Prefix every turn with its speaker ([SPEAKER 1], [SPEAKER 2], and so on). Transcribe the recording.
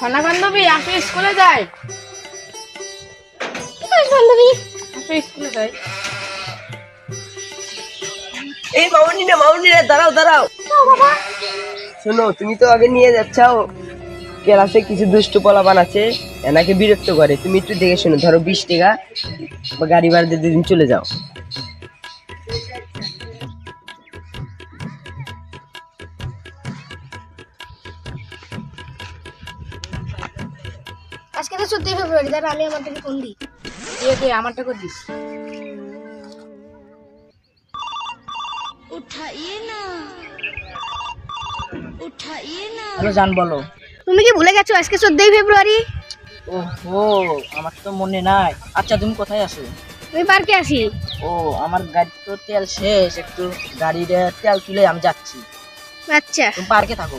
[SPEAKER 1] সোনা বান্ধবী আসো স্কুলে যাই।
[SPEAKER 2] বান্ধবী?
[SPEAKER 1] আসো স্কুলে যাই।
[SPEAKER 3] এই মামনি না মামনি রে দাঁড়াও দাঁড়াও শোনো তুমি তো আগে নিয়ে যাচ্ছাও। ক্লাসে কিছু দুষ্ট পোলা বানাচ্ছে এনাকে বিরক্ত করে। তুমি একটু দেখে শোনো ধরো বিশ টাকা বা গাড়ি ভাড়া দিয়ে দুদিন চলে যাও।
[SPEAKER 2] আজকে তো চোদ্দই ফেব্রুয়ারি দাঁড়া আমি আমার থেকে ফোন দিই।
[SPEAKER 1] দিয়ে দে আমারটা করে দিস।
[SPEAKER 4] হ্যালো জান বলো।
[SPEAKER 2] তুমি কি ভুলে গেছো আজকে চোদ্দই ফেব্রুয়ারি?
[SPEAKER 4] ওহো আমার তো মনে নাই। আচ্ছা তুমি কোথায় আছো?
[SPEAKER 2] আমি পার্কে আসি
[SPEAKER 4] ও আমার গাড়ি তো তেল শেষ একটু গাড়ির তেল তুলে আমি যাচ্ছি।
[SPEAKER 2] আচ্ছা।
[SPEAKER 4] তুমি পার্কে থাকো।